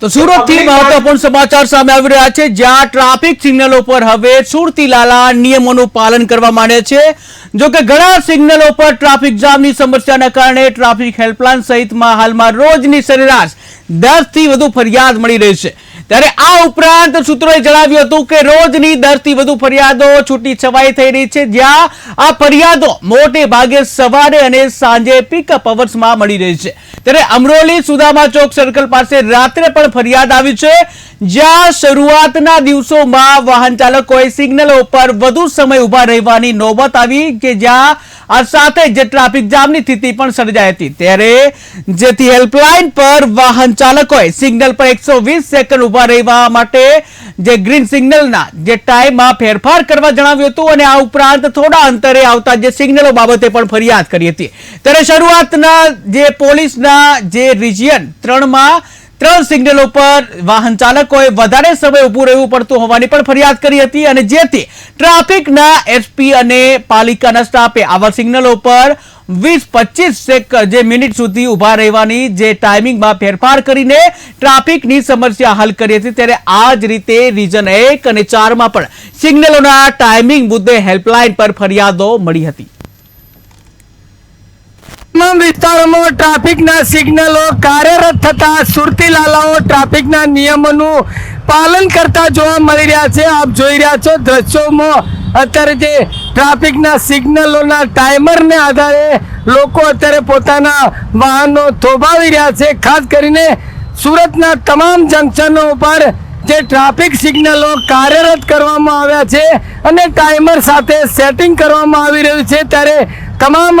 તો સુરતથી મહત્વપૂર્ણ સમાચાર સામે આવી રહ્યા છે જ્યાં ટ્રાફિક સિગ્નલો પર હવે સુરતી લાલા નિયમોનું પાલન કરવા માંડે છે. જો કે ઘણા સિગ્નલો પર ટ્રાફિક જામની સમસ્યાના કારણે ટ્રાફિક હેલ્પલાઇન સહિતમાં હાલમાં રોજની સરેરાશ દસથી વધુ ફરિયાદ મળી રહી છે. ત્યારે આ ઉપરાંત સૂત્રોએ જણાવ્યું હતું કે રોજની દરથી વધુ ફરિયાદો છૂટી છવાઈ થઈ રહી છે, જ્યાં આ ફરિયાદો મોટે ભાગે સવારે અને સાંજે પિકઅપ અવર્સમાં મળી રહી છે. ત્યારે અમરોલી સુદામા ચોક સર્કલ પાસે રાત્રે પણ ફરિયાદ આવી છે, જ્યાં શરૂઆતના દિવસોમાં વાહન ચાલકોએ સિગ્નલો ઉપર વધુ સમય ઊભા રહેવાની નોબત આવી કે જ્યાં આ સાથે જ ટ્રાફિક જામની સ્થિતિ પણ સર્જાઈ હતી. ત્યારે જેથી હેલ્પલાઇન પર વાહન ચાલકોએ સિગ્નલ પર એકસો સેકન્ડ ઊભા રહેવા માટે જે ગ્રીન સિગ્નલના જે ટાઈમમાં ફેરફાર કરવા જણાવ્યું હતું અને આ ઉપરાંત થોડા અંતરે આવતા જે સિગ્નલો બાબતે પણ ફરિયાદ કરી હતી. ત્યારે શરૂઆતના જે પોલીસના જે રિજિયન ત્રણમાં ત્રણ સિગ્નલો પર વાહન ચાલકોએ વધારે સમય ઊભું રહેવું પડતું હોવાની પણ ફરિયાદ કરી હતી અને જેથી ટ્રાફિકના એસપી અને પાલિકાના સ્ટાફે આવા સિગ્નલો પર વીસ, પચીસ સેક જે મિનિટ સુધી ઊભા રહેવાની જે ટાઈમિંગમાં ફેરફાર કરીને ટ્રાફિકની સમસ્યા હલ કરી હતી ત્યારે આ જ રીતે રીજન એક અને ચારમાં પણ સિગ્નલોના ટાઈમિંગ મુદ્દે હેલ્પલાઇન પર ફરિયાદો મળી હતી. તમામ વિસ્તારોમાં ટ્રાફિકના સિગ્નલો કાર્યરત થતા સુરતી લાલાઓ ટ્રાફિકના નિયમોનું પાલન કરતા જોવા મળી રહ્યા છે. આપ જોઈ રહ્યા છો દ્રશ્યોમાં અત્યારે જે ટ્રાફિકના સિગ્નલોના ટાઈમરને આધારે લોકો અત્યારે પોતાના વાહનો થોભાવી રહ્યા છે. ખાસ કરીને સુરતના તમામ જંકશનો ઉપર જે ટ્રાફિક સિગ્નલો કાર્યરત કરવામાં આવ્યા છે અને ટાઈમર સાથે સેટિંગ કરવામાં આવી રહ્યું છે. ત્યારે તમામ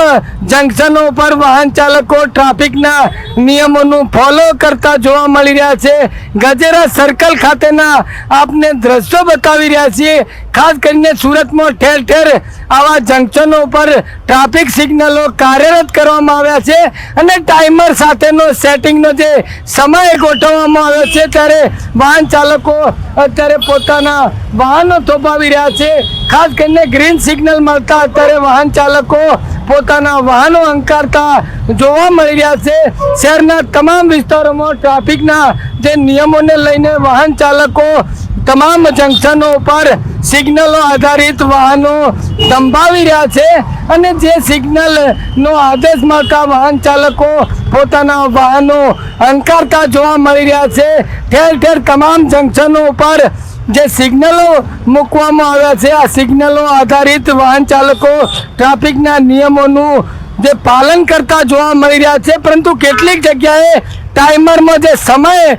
જંકશનો ઉપર વાહન ચાલકો ટ્રાફિકના નિયમોનું ફોલો કરતા જોવા મળી રહ્યા છે. ગજેરા સર્કલ ખાતેના આપને દ્રશ્યો બતાવી રહ્યા છીએ. ખાસ કરીને સુરતમાં ઠેર ઠેર આવા જંકશનો ઉપર ટ્રાફિક સિગ્નલો કાર્યરત કરવામાં આવ્યા છે અને ટાઈમર સાથેનો સેટિંગનો જે સમય ગોઠવવામાં આવ્યો છે ત્યારે વાહન ચાલકો અત્યારે પોતાના વાહનો થોપાવી રહ્યા છે. ખાસ કરીને ગ્રીન સિગ્નલ મળતા અત્યારે વાહન ચાલકો પોતાના વાહનો અંકારતા જોવા મળી રહ્યા છે. શહેરના તમામ વિસ્તારોમાં ટ્રાફિકના જે નિયમોને લઈને વાહન ચાલકો તમામ જંકશનો ઉપર સિગ્નલો આધારિત વાહનો સંભાવી રહ્યા છે અને જે સિગ્નલનો આદેશ મળતા વાહન ચાલકો પોતાના વાહનો અંકારતા જોવા મળી રહ્યા છે. ઠેર ઠેર તમામ જંકશનો ઉપર જે સિગ્નલો મૂકવામાં આવ્યા છે, આ સિગ્નલો આધારિત વાહન ચાલકો ટ્રાફિકના નિયમોનું જે પાલન કરતા જોવા મળી રહ્યા છે, પરંતુ કેટલીક જગ્યાએ ટાઈમરમાં જે સમય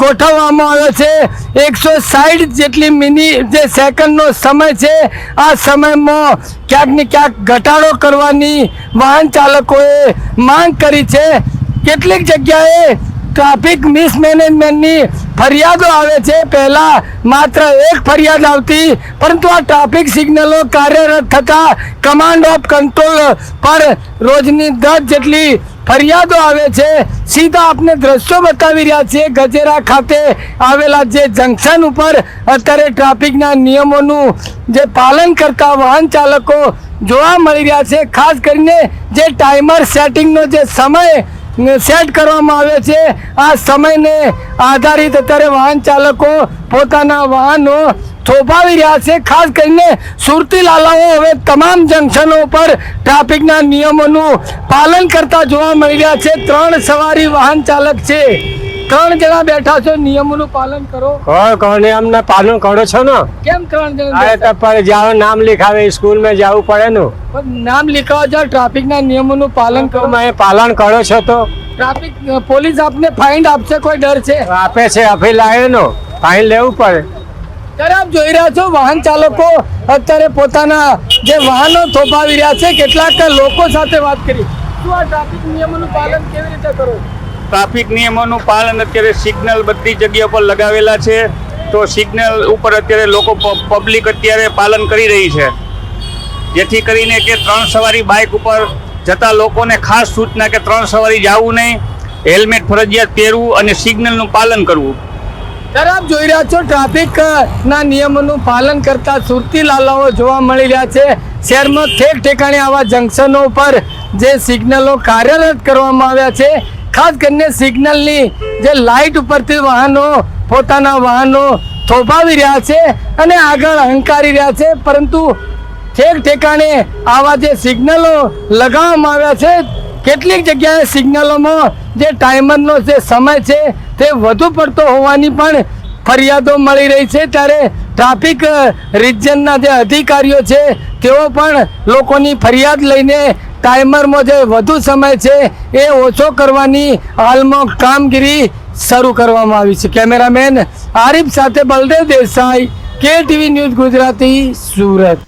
ગોઠવવામાં આવ્યો છે, એકસો સાઠ જેટલી મિની, જે સેકન્ડનો સમય છે, આ સમયમાં ક્યાંક ને ક્યાંક ઘટાડો કરવાની વાહન ચાલકોએ માંગ કરી છે. કેટલીક જગ્યાએ ટ્રાફિક મિસમેનેજમેન્ટની ફરિયાદો આવે છે. પહેલાં માત્ર એક ફરિયાદ આવતી, પરંતુ આ ટ્રાફિક સિગ્નલો કાર્યરત થતા કમાન્ડ ઓફ કંટ્રોલ પર રોજની દસ જેટલી ફરિયાદો આવે છે. સીધા આપને દ્રશ્યો બતાવી રહ્યા છીએ ગજેરા ખાતે આવેલા જે જંકશન ઉપર અત્યારે ટ્રાફિકના નિયમોનું જે પાલન કરતા વાહન ચાલકો જોવા મળી રહ્યા છે. ખાસ કરીને જે ટાઈમર સેટિંગનો જે સમય સેટ કરવામાં આવે છે. આ સમયને આધારિત અત્યારે વાહન ચાલકો પોતાના વાહનો થોભાવી રહ્યા છે. ખાસ કરીને સુરતી લાલાઓ હવે તમામ જંકશનો પર ટ્રાફિકના નિયમોનું પાલન કરતા જોવા મળી રહ્યા છે. ત્રણ સવારી વાહન ચાલક છે. ત્રણ જણા બેઠા છો નિયમોનું પાલન કરો. નિયમને પાલન કરો છો ને? કેમ ત્રણ જણા પર જાઓ નામ લખાવે સ્કૂલમાં જવું પડે ને. નામ લખાવા જાઓ ટ્રાફિક ના નિયમોનું પાલન કરો. મેં પાલન કરો છો તો? ટ્રાફિક પોલીસ આપને ફાઇન આપશે કોઈ ડર છે? આપે છે આપી લાવે નો. ફાઇન લેવું પડે. ત્યારે આપ જોઈ રહ્યા છો વાહન ચાલકો અત્યારે પોતાના જે વાહનો થોભાવી રહ્યા છે કેટલાક લોકો સાથે વાત કરી. શું આ ટ્રાફિક નિયમોનું પાલન કેવી રીતે કરો? ટ્રાફિક નિયમોનું પાલન અત્યારે સિગ્નલ બધી જગ્યા પર લગાવેલા છે. તો સિગ્નલ ઉપર અત્યારે લોકો પબ્લિક અત્યારે પાલન કરી રહી છે. જેથી કરીને કે ત્રણ સવારી બાઇક ઉપર જતા લોકોને ખાસ સૂચના કે ત્રણ સવારી જવું નહીં, હેલ્મેટ, ફરજિયાત પહેરવું અને સિગ્નલનું પાલન કરવું. ત્યારે આપ જોઈ રહ્યા છો, ટ્રાફિક ના નિયમોનું પાલન કરતા સુરતી લાલાઓ જોવા મળી રહ્યા છે. શહેરમાં ઠેક ઠેકાણે આવા જંકશનો ઉપર જે સિગ્નલો કાર્યરત કરવામાં આવ્યા છે ખાસ કરીને સિગ્નલની જે લાઇટ ઉપરથી વાહનો પોતાના વાહનો થોભાવી રહ્યા છે અને આગળ હંકારી રહ્યા છે. પરંતુ ઠેક ઠેકાણે આવા જે સિગ્નલો લગાવવામાં આવ્યા છે, કેટલીક જગ્યાએ સિગ્નલોમાં જે ટાઈમરનો જે સમય છે તે વધુ પડતો હોવાની પણ ફરિયાદો મળી રહી છે. ત્યારે ટ્રાફિક રિજનના જે અધિકારીઓ છે, તેઓ પણ લોકોની ફરિયાદ લઈને ટાઈમરમાં જે વધુ સમય છે એ ઓછો કરવાની હાલમાં કામગીરી શરૂ કરવામાં આવી છે. કેમેરામેન આરિફ સાથે બલદેવ દેસાઈ કે ટીવી ન્યૂઝ ગુજરાતી, સુરત.